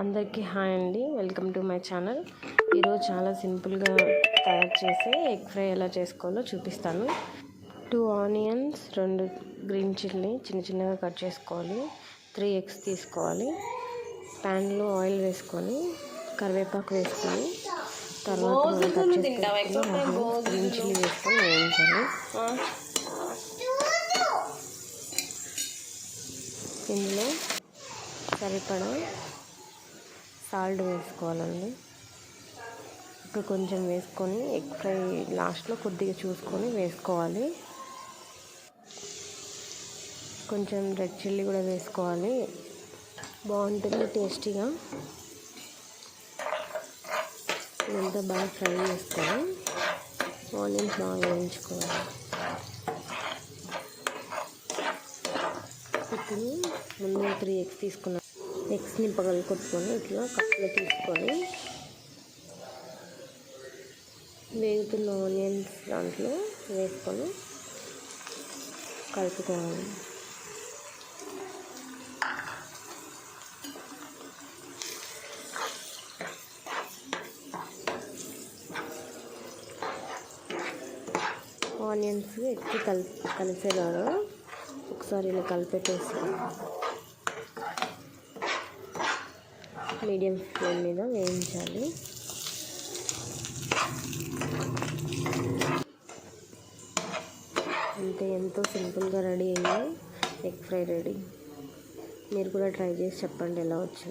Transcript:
అందరికీ హాయ్ అండి. Welcome to my channel. ఈరోజు చాలా సింపుల్గా తయారు చేసే ఎగ్ ఫ్రై ఎలా చేసుకోవాలో చూపిస్తాను. టూ ఆనియన్స్ రెండు గ్రీన్ చిల్లీ చిన్న చిన్నగా కట్ చేసుకోవాలి. త్రీ ఎగ్స్ తీసుకోవాలి. ప్యాన్లో ఆయిల్ వేసుకొని కరివేపాకు వేసుకొని తర్వాత కట్ చేసుకొని గ్రీన్ చిల్లీ వేసుకొని వేయించాలి. ఇందులో సరిపడా సాల్ట్ వేసుకోవాలండి. ఇప్పుడు కొంచెం వేసుకొని ఎగ్ ఫ్రై లాస్ట్లో కొద్దిగా చూసుకొని వేసుకోవాలి. కొంచెం రెడ్ చిల్లీ కూడా వేసుకోవాలి. బాగుంటుంది టేస్టీగా. ఇదంతా బాగా ఫ్రై చేస్తాను ఆనియన్స్ బాగా వేయించుకోవాలి. ఇప్పుడు ముందు త్రీ ఎగ్స్ తీసుకున్నాను ఎగ్స్ని పగలు కొట్టుకొని ఇట్లా కప్పులో తీసుకొని వేగుతున్న ఆనియన్స్ దాంట్లో వేసుకొని కలుపుకోవాలి. ఆనియన్స్ ఎక్కి కలిపి కలిసేలాగా ఒకసారి ఇలా కలిపెట్టేసి మీడియం ఫ్లేమ్ మీద వేయించాలి. అంతే ఎంతో సింపుల్గా రెడీ అయ్యి ఎగ్ ఫ్రై రెడీ. మీరు కూడా ట్రై చేసి చెప్పండి ఎలా వచ్చింది.